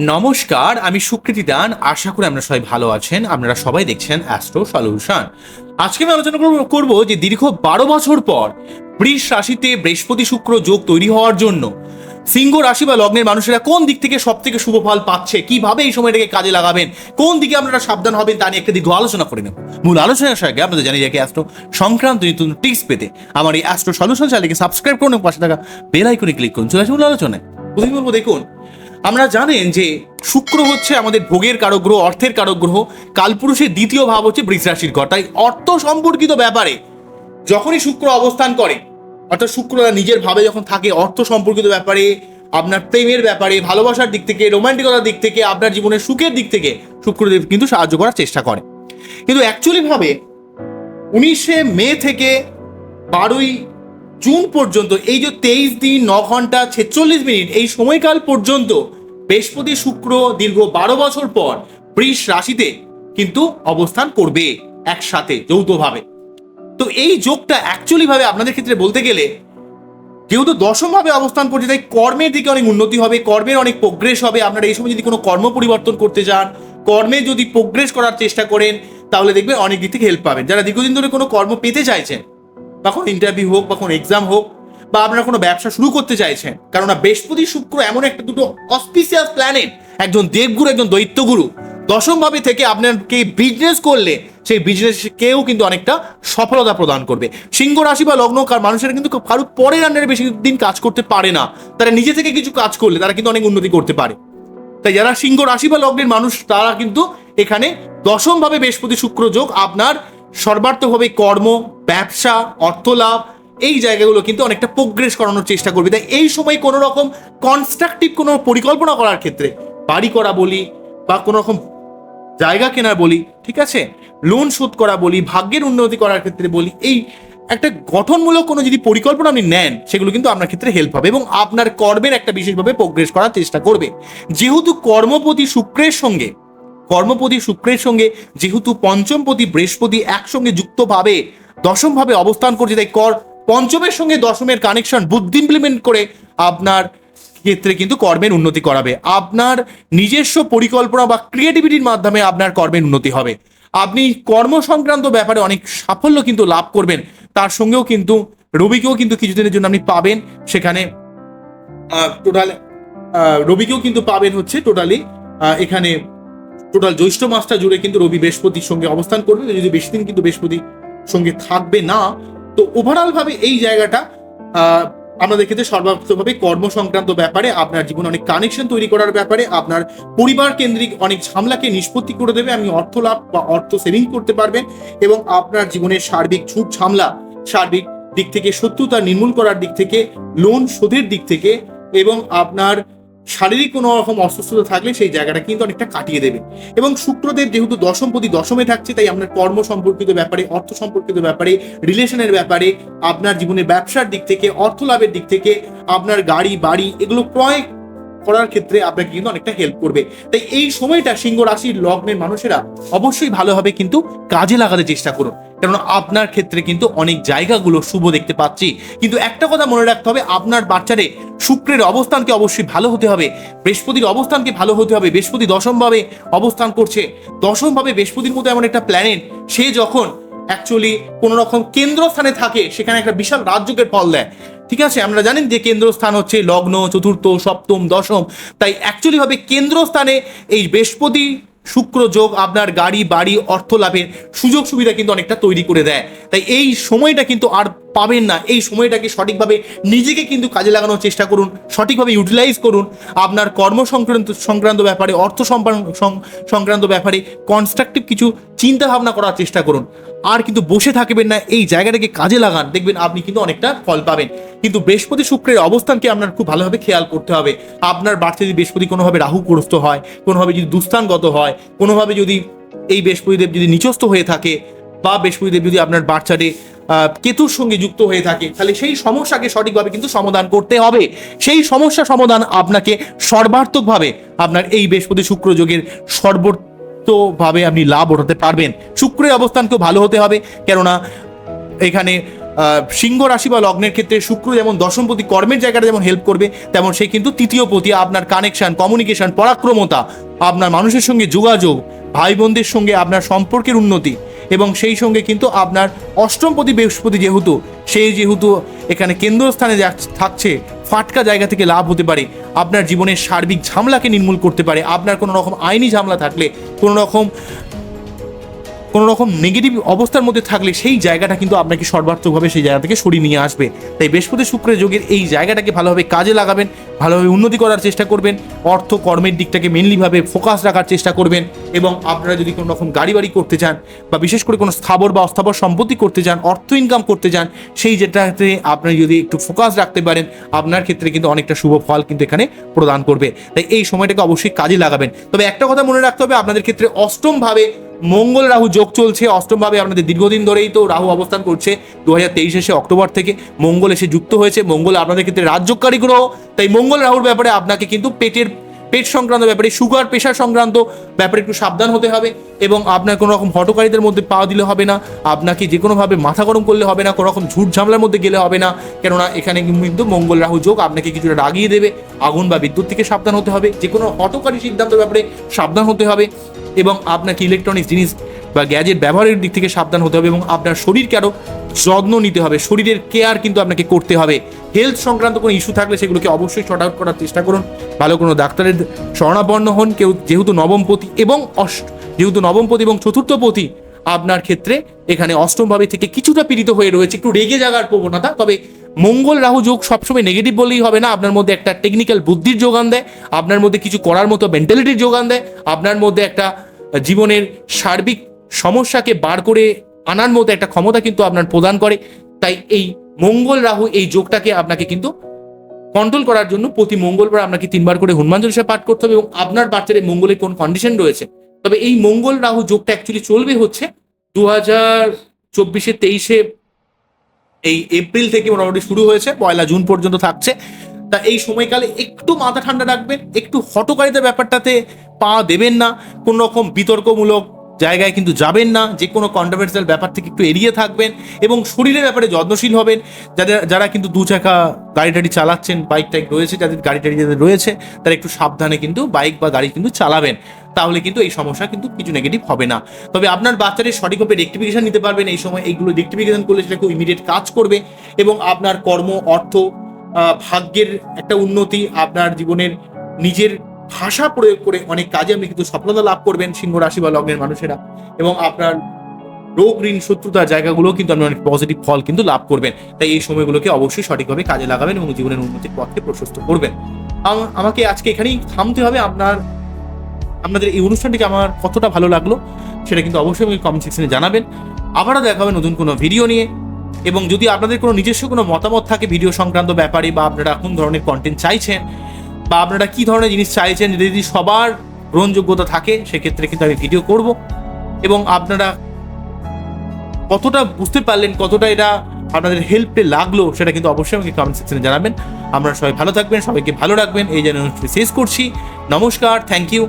নমস্কার, আমি সুকৃতি দান। আশা করি আপনারা সবাই ভালো আছেন। আপনারা সবাই দেখছেন অ্যাস্ট্রো সলিউশন আজকে আমি আলোচনা করব- যে দীর্ঘ বারো বছর পর বৃষ রাশিতে বৃহস্পতি শুক্র যোগ তৈরি হওয়ার জন্য সিংহ রাশি বা লগ্নের মানুষেরা কোন দিক থেকে সব থেকে শুভ ফল পাচ্ছে? কীভাবে এই সময়টাকে কাজে লাগাবেন? কোন দিকে আপনারা সাবধান হবেন? তা নিয়ে একটা দীর্ঘ আলোচনা করে নেব। মূল আলোচনার সঙ্গে আপনাদের জানিয়ে রাখি অ্যাস্ট্রো সংক্রান্ত নতুন টিপস পেতে আমার এই অ্যাস্ট্রো সলিউশন চ্যানেলকে সাবস্ক্রাইব করুন পাশে থাকা বেল আইকনে ক্লিক করুন। চলে আসুন মূল আলোচনায়। প্রথমে বলব, দেখুন আমরা জানেন যে শুক্র হচ্ছে আমাদের ভোগের কারক গ্রহ অর্থের কারক গ্রহ কালপুরুষের দ্বিতীয় ভাব হচ্ছে বৃষ রাশির ঘর। তাই অর্থ সম্পর্কিত ব্যাপারে যখনই শুক্র অবস্থান করে, অর্থাৎ শুক্র নিজের ভাবে যখন থাকে, অর্থ সম্পর্কিত ব্যাপারে, আপনার প্রেমের ব্যাপারে, ভালোবাসার দিক থেকে, রোমান্টিকতার দিক থেকে, আপনার জীবনের সুখের দিক থেকে শুক্রদেব কিন্তু সাহায্য করার চেষ্টা করে। কিন্তু অ্যাকচুয়ালি ভাবে উনিশে মে থেকে বারোই জুন পর্যন্ত, এই যে তেইশ দিন, ন ঘণ্টা, ছেচল্লিশ মিনিট, এই সময়কাল পর্যন্ত বৃহস্পতি শুক্র দীর্ঘ বারো বছর পর বৃষ রাশিতে কিন্তু অবস্থান করবে একসাথে যৌথভাবে। তো এই যোগটা অ্যাকচুয়ালি ভাবে আপনাদের ক্ষেত্রে বলতে গেলে যেহেতু দশমভাবে অবস্থান করছে, তাই কর্মের দিকে অনেক উন্নতি হবে, কর্মের অনেক প্রোগ্রেস হবে। আপনারা এই সময় যদি কোনো কর্ম পরিবর্তন করতে চান কর্মে যদি প্রোগ্রেস করার চেষ্টা করেন, তাহলে দেখবেন অনেক দিক থেকে হেল্প পাবেন। যারা দীর্ঘদিন ধরে কোনো কর্ম পেতে চাইছেন, বা কোনো ইন্টারভিউ হোক বা কোনো এক্সাম হোক বা আপনারা কোনো ব্যবসা শুরু করতে চাইছেন। কারণ বৃহস্পতি শুক্র এমন একটা দুটো অসপিসিয়াস প্ল্যানেট একজন দেবগুরু, একজন দৈত্যগুরু। দশমভাবে থেকে আপনাকে বিজনেস করলে, সেই বিজনেসকেও কিন্তু অনেকটা সফলতা প্রদান করবে। সিংহ রাশি বা লগ্ন কার, মানুষেরা কিন্তু কারও পরের আন্ডারে বেশি দিন কাজ করতে পারে না। তারা নিজে থেকে কিছু কাজ করলে তারা কিন্তু অনেক উন্নতি করতে পারে। তাই যারা সিংহ রাশি বা লগ্নের মানুষ, তারা কিন্তু এখানে দশমভাবে বৃহস্পতি শুক্র যোগ আপনার সর্বার্থভাবে কর্ম, ব্যবসা অর্থ লাভ এই জায়গাগুলো কিন্তু অনেকটা প্রোগ্রেস করানোর চেষ্টা করবে। তাই এই সময় কোনো রকম কনস্ট্রাকটিভ কোনো পরিকল্পনা করার ক্ষেত্রে বাড়ি করা বলি বা কোনো রকম জায়গা কেনার বলি, ঠিক আছে? লোন শোধ করা বলি, ভাগ্যের উন্নতি করার ক্ষেত্রে বলি, এই একটা গঠনমূলক কোনো যদি পরিকল্পনা আপনি নেন, সেগুলো কিন্তু আপনার ক্ষেত্রে হেল্প হবে এবং আপনার কর্মের একটা বিশেষভাবে প্রোগ্রেস করার চেষ্টা করবে। যেহেতু কর্মপতি শুক্রের সঙ্গে, কর্মপতি শুক্রের সঙ্গে যেহেতু পঞ্চমপতি, বৃহস্পতি একসঙ্গে যুক্তভাবে, দশমভাবে অবস্থান করছে, তাই কর পঞ্চমের সঙ্গে দশমের কানেকশন বুদ্ধি ইমপ্লিমেন্ট করে আপনার ক্ষেত্রে কিন্তু কর্মের উন্নতি করাবে। আপনার নিজস্ব পরিকল্পনা বা ক্রিয়েটিভিটির মাধ্যমে আপনার কর্মের উন্নতি হবে। আপনি কর্ম সংক্রান্ত ব্যাপারে অনেক সাফল্য কিন্তু লাভ করবেন। তার সঙ্গেও কিন্তু, রবিকেও কিন্তু কিছুদিনের জন্য আপনি পাবেন। সেখানে টোটাল রবিকেও কিন্তু পাবেন হচ্ছে টোটালি এখানে টোটাল জ্যৈষ্ঠ মাসটা জুড়ে কিন্তু রবি বৃহস্পতির সঙ্গে অবস্থান করবে। যদি বেশি দিন কিন্তু বৃহস্পতি সঙ্গে থাকবে না তো ওভারঅল ভাবে এই জায়গাটা আমাদের ক্ষেত্রে সর্বাত্মকভাবে কর্ম সংক্রান্ত ব্যাপারে আপনার জীবনে অনেক কানেকশন তৈরি করার ব্যাপারে, আপনার পরিবার কেন্দ্রিক অনেক ঝামলাকে নিষ্পত্তি করে দেবে, আমি অর্থ লাভ বা অর্থ সেভিং করতে পারবেন এবং আপনার জীবনের সার্বিক ঝুট ঝামলা, সার্বিক দিক থেকে শত্রুতা নির্মূল করার দিক থেকে লোন শোধের দিক থেকে এবং আপনার শারীরিক কোনো রকম অসুস্থতা থাকলে সেই জায়গাটা কিন্তু অনেকটা কাটিয়ে দেবে। এবং শুক্রদেব যেহেতু দশমপতি দশমে থাকছে, তাই আপনার কর্ম সম্পর্কিত ব্যাপারে, অর্থ সম্পর্কিত ব্যাপারে, রিলেশনের ব্যাপারে, আপনার জীবনের ব্যবসার দিক থেকে, অর্থ লাভের দিক থেকে, আপনার গাড়ি, বাড়ি এগুলো ক্রয় করার ক্ষেত্রে আপনাকে কিন্তু অনেকটা হেল্প করবে। তাই এই সময়টা সিংহ রাশির লগ্নের মানুষেরা অবশ্যই ভালোভাবে কিন্তু কাজে লাগাতে চেষ্টা করুন। কারণ আপনার ক্ষেত্রে কিন্তু অনেক জায়গাগুলো শুভ দেখতে পাচ্ছি। কিন্তু একটা কথা মনে রাখতে হবে, আপনার বাচ্চারে শুক্রের অবস্থানকে অবশ্যই ভালো হতে হবে, বৃহস্পতির অবস্থানকে ভালো হতে হবে, বৃহস্পতি দশমভাবে অবস্থান করছে। দশমভাবে বৃহস্পতির মতো এমন একটা প্ল্যানেট সে যখন অ্যাকচুয়ালি কোনো রকম কেন্দ্রস্থানে থাকে, সেখানে একটা বিশাল রাজযোগের ফল দেয়। ঠিক আছে, আমরা জানেন যে কেন্দ্রস্থান হচ্ছে লগ্ন, চতুর্থ, সপ্তম, দশম। তাই অ্যাকচুয়ালিভাবে কেন্দ্রস্থানে এই বৃহস্পতি শুক্র যোগ আপনার গাড়ি, বাড়ি, অর্থ লাভের সুযোগ সুবিধা কিন্তু অনেকটা তৈরি করে দেয়। তাই এই সময়টা কিন্তু আর পাবেন না। এই সময়টাকে সঠিকভাবে নিজেকে কিন্তু কাজে লাগানোর চেষ্টা করুন, সঠিকভাবে ইউটিলাইজ করুন। আপনার কর্ম সংক্রান্ত সংক্রান্ত ব্যাপারে, অর্থ সংক্রান্ত ব্যাপারে কনস্ট্রাকটিভ কিছু চিন্তা ভাবনা করার চেষ্টা করুন। আর কিন্তু বসে থাকবেন না, এই জায়গাটাকে কাজে লাগান। দেখবেন আপনি কিন্তু অনেকটা ফল পাবেন। কিন্তু বৃহস্পতি শুক্রের অবস্থানকে আপনার খুব ভালোভাবে খেয়াল করতে হবে। আপনার বাড়িতে যদি বৃহস্পতি কোনোভাবে রাহুগ্রস্ত হয়, কোনোভাবে যদি দুস্থানগত হয়, কোনোভাবে যদি এই বৃহস্পতিদেব যদি নিচস্থ হয়ে থাকে, বা বৃহস্পতিদেব যদি আপনার বাচ্চাটে কেতুর সঙ্গে যুক্ত হয়ে থাকে। তাহলে সেই সমস্যাকে সঠিকভাবে কিন্তু সমাধান করতে হবে। সেই সমস্যা সমাধান আপনাকে সর্বার্থকভাবে আপনার এই বৃহস্পতি শুক্র যোগের সর্বোত্তভাবে আপনি লাভ ওঠাতে পারবেন। শুক্রের অবস্থানকেও ভালো হতে হবে। কেননা, এখানে সিংহ রাশি বা লগ্নের ক্ষেত্রে শুক্র যেমন দশমপতি কর্মের জায়গাটা যেমন হেল্প করবে, তেমন সে কিন্তু তৃতীয় পতি আপনার কানেকশন কমিউনিকেশন পরাক্রমতা, আপনার মানুষের সঙ্গে যোগাযোগ, ভাই বোনদের সঙ্গে আপনার সম্পর্কের উন্নতি এবং সেই সঙ্গে কিন্তু আপনার অষ্টমপতি বৃহস্পতি যেহেতু, সেই যেহেতু এখানে কেন্দ্রস্থানে থাকছে, ফাটকা জায়গা থেকে লাভ হতে পারে। আপনার জীবনের সার্বিক ঝামলাকে নির্মূল করতে পারে। আপনার কোনো রকম আইনি ঝামলা থাকলে, কোনো রকম কোনো রকম নেগেটিভ অবস্থার মধ্যে থাকলে সেই জায়গাটা কিন্তু আপনাকে সর্বার্থকভাবে সেই জায়গা থেকে সরিয়ে নিয়ে আসবে। তাই বৃহস্পতি শুক্রের যোগের এই জায়গাটাকে ভালোভাবে কাজে লাগাবেন, ভালোভাবে উন্নতি করার চেষ্টা করবেন, অর্থ কর্মের দিকটাকে মেনলিভাবে ফোকাস রাখার চেষ্টা করবেন এবং আপনারা যদি কোনো রকম গাড়ি বাড়ি করতে চান বা বিশেষ করে কোনো স্থাবর বা অস্থাবর সম্পত্তি করতে চান, অর্থ ইনকাম করতে চান, সেই যেটাতে আপনি যদি একটু ফোকাস রাখতে পারেন, আপনার ক্ষেত্রে কিন্তু অনেকটা শুভ ফল কিন্তু এখানে প্রদান করবে। তাই এই সময়টাকে অবশ্যই কাজে লাগাবেন। তবে একটা কথা মনে রাখতে হবে, আপনাদের ক্ষেত্রে অষ্টমভাবে মঙ্গল রাহু যোগ চলছে, অষ্টমভাবে আপনাদের দীর্ঘদিন ধরেই তো রাহু অবস্থান করছে, দু হাজার তেইশে অক্টোবর থেকে মঙ্গল এসে যুক্ত হয়েছে, মঙ্গল আপনাদের ক্ষেত্রে রাজ্যকারী গ্রহ তাই মঙ্গল রাহুর ব্যাপারে আপনাকে কিন্তু পেটের পেট সংক্রান্ত ব্যাপারে, সুগার, প্রেশার সংক্রান্ত ব্যাপারে একটু সাবধান হতে হবে এবং আপনার কোনো রকম হটকারীদের মধ্যে পাওয়া দিলে হবে না, আপনাকে যে কোনোভাবে মাথা গরম করলে হবে না, কোনো রকম ঝুট ঝামেলার মধ্যে গেলে হবে না, কেননা এখানে কিন্তু মঙ্গল রাহু যোগ আপনাকে কিছুটা রাগিয়ে দেবে, আগুন বা বিদ্যুৎ থেকে সাবধান হতে হবে, যে কোনো হটকারী সিদ্ধান্তের ব্যাপারে সাবধান হতে হবে এবং আপনাকে ইলেকট্রনিক্স জিনিস বা গ্যাজেট ব্যবহারের দিক থেকে সাবধান হতে হবে এবং আপনার শরীরকে আরও যত্ন নিতে হবে। শরীরের কেয়ার কিন্তু আপনাকে করতে হবে। হেলথ সংক্রান্ত কোনো ইস্যু থাকলে সেগুলোকে অবশ্যই শর্ট আউট করার চেষ্টা করুন। ভালো কোনো ডাক্তারের শরণাপন্ন হন, কেউ যেহেতু নবমপতি এবং অষ্ট, যেহেতু নবমপতি এবং চতুর্থপতি আপনার ক্ষেত্রে এখানে অষ্টমভাবে থেকে কিছুটা পীড়িত হয়ে রয়েছে। একটু রেগে যাওয়ার প্রবণতা, তবে মঙ্গল রাহু যোগ সবসময় নেগেটিভ বললেই হবে না। আপনার মধ্যে একটা টেকনিক্যাল বুদ্ধির যোগান দেয়, আপনার মধ্যে কিছু করার মতো মেন্টালিটির যোগান দেয়, আপনার মধ্যে একটা জীবনের সার্বিক সমস্যাকে বার করে আনার মতো একটা ক্ষমতা কিন্তু আপনার প্রদান করে। তাই এই মঙ্গল রাহু এই যোগটাকে আপনাকে কিন্তু কন্ট্রোল করার জন্য প্রতি মঙ্গলবার আপনাকে তিনবার করে হনুমান চল্লিশা পাঠ করতে হবে এবং আপনার বাচ্চাদের মঙ্গলের কোন কন্ডিশন রয়েছে। তবে এই মঙ্গল রাহু যোগটা অ্যাকচুয়ালি চলবে হচ্ছে দু হাজার চব্বিশে, তেইশে এই এপ্রিল থেকে মোটামুটি শুরু হয়েছে, পয়লা জুন পর্যন্ত থাকছে। তা এই সময়কালে একটু মাথা ঠান্ডা রাখবেন, একটু হটকারিতার ব্যাপারটাতে পা দেবেন না কোনো রকম বিতর্কমূলক জায়গায় কিন্তু যাবেন না যে কোনো কন্ট্রোভার্সিয়াল ব্যাপার থেকে একটু এড়িয়ে থাকবেন এবং শরীরের ব্যাপারে যত্নশীল হবেন। যাদের যারা কিন্তু দু চাকা গাড়ি টাড়ি চালাচ্ছেন বাইক টাইক রয়েছে, যাদের গাড়ি টাড়ি যাদের রয়েছে, তারা একটু সাবধানে কিন্তু বাইক বা গাড়ি কিন্তু চালাবেন। তাহলে কিন্তু এই সমস্যা কিন্তু কিছু নেগেটিভ হবে না। তবে আপনার বাচ্চাদের সঠিকভাবে রেক্টিফিকেশন নিতে পারবেন। এই সময় এইগুলো রেক্টিফিকেশন করলে সেটা খুব ইমিডিয়েট কাজ করবে এবং আপনার কর্ম, অর্থ ভাগ্যের একটা উন্নতি, আপনার জীবনের নিজের ভাষা প্রয়োগ করে অনেক কাজে আপনি কিন্তু সফলতা লাভ করবেন সিংহ রাশি বা লগ্নের মানুষেরা। এবং আপনার রোগ ঋণ শত্রুতার জায়গাগুলো কিন্তু আপনি অনেক পজিটিভ ফল কিন্তু লাভ করবেন। তাই এই সময়গুলোকে অবশ্যই সঠিকভাবে কাজে লাগাবেন এবং জীবনের উন্নতির পথকে প্রশস্ত করবেন। আমাকে আজকে এখানেই থামতে হবে। আপনার, আপনাদের এই অনুষ্ঠানটিকে আমার কতটা ভালো লাগল সেটা কিন্তু অবশ্যই আমাকে কমেন্ট সেকশনে জানাবেন। আবারও দেখা হবে নতুন কোনো ভিডিও নিয়ে। এবং যদি আপনাদের কোনো নিজস্ব কোনো মতামত থাকে ভিডিও সংক্রান্ত ব্যাপারে বা আপনারা কোন ধরনের কন্টেন্ট চাইছেন বা আপনারা কি ধরনের জিনিস চাইছেন যদি সবার গ্রহণযোগ্যতা থাকে, সেক্ষেত্রে কিন্তু আমি ভিডিও করব। এবং আপনারা কতটা বুঝতে পারলেন, কতটা এটা আপনাদের হেল্পে লাগল, সেটা কিন্তু অবশ্যই আমাকে কমেন্ট সেকশনে জানাবেন। আমরা সবাই ভালো থাকবেন, সবাইকে ভালো রাখবেন। এই জন্য শেষ করছি। নমস্কার থ্যাংক ইউ